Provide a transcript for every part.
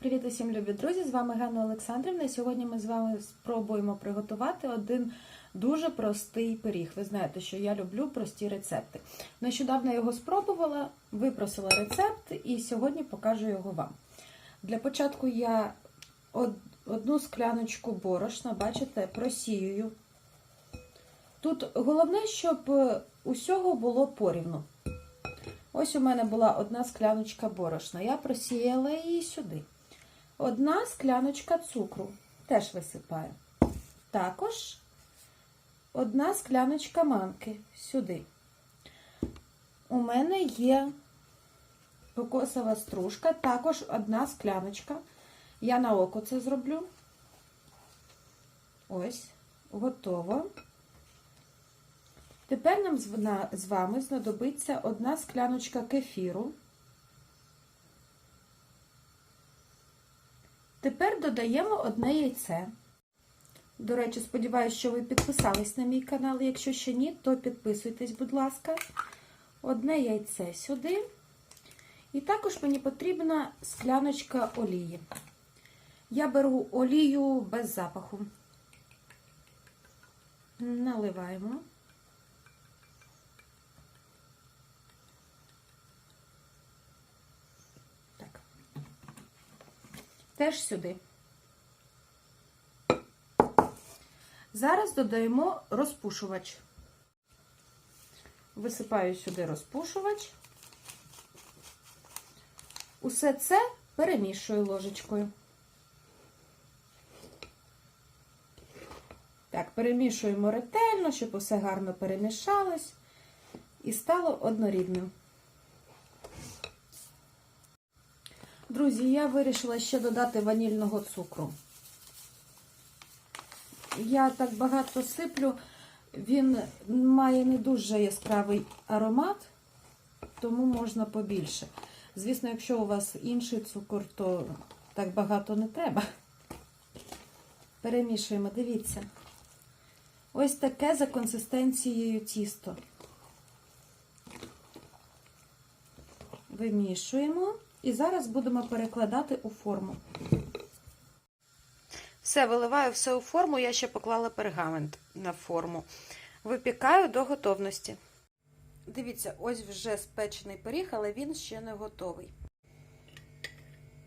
Привіт усім любі друзі! З вами Ганна Олександрівна. Сьогодні ми з вами спробуємо приготувати один дуже простий пиріг. Ви знаєте, що я люблю прості рецепти. Нещодавно його спробувала, випросила рецепт і сьогодні покажу його вам. Для початку я одну скляночку борошна, бачите, просіюю. Тут головне, щоб усього було порівну. Ось у мене була одна скляночка борошна. Я просіяла її сюди. Одна скляночка цукру теж висипаю. Також одна скляночка манки сюди. У мене є кокосова стружка, також одна скляночка. Я на око це зроблю. Ось, готово. Тепер нам з вами знадобиться одна скляночка кефіру. Тепер додаємо одне яйце. До речі, сподіваюся, що ви підписались на мій канал. Якщо ще ні, то підписуйтесь, будь ласка. Одне яйце сюди. І також мені потрібна скляночка олії. Я беру олію без запаху. Наливаємо. Теж сюди. Зараз додаємо розпушувач. Висипаю сюди розпушувач. Усе це перемішую ложечкою. Так, перемішуємо ретельно, щоб усе гарно перемішалось і стало однорідним. Друзі, я вирішила ще додати ванільного цукру. Я так багато сиплю, він має не дуже яскравий аромат, тому можна побільше. Звісно, якщо у вас інший цукор, то так багато не треба. Перемішуємо, дивіться. Ось таке за консистенцією тісто. Вимішуємо і зараз будемо перекладати у форму. Все, виливаю все у форму, я ще поклала пергамент на форму. Випікаю до готовності. Дивіться, ось вже спечений пиріг, але він ще не готовий.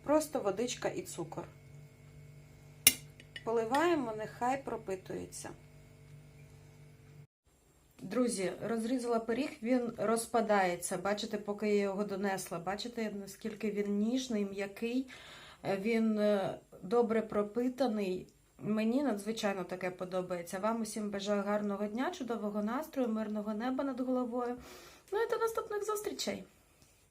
Просто водичка і цукор. Поливаємо, нехай пропитується. Друзі, розрізала пиріг, він розпадається. Бачите, поки я його донесла. Бачите, наскільки він ніжний, м'який, він е, добре пропитаний. Мені надзвичайно таке подобається. Вам усім бажаю гарного дня, чудового настрою, мирного неба над головою. Ну і до наступних зустрічей!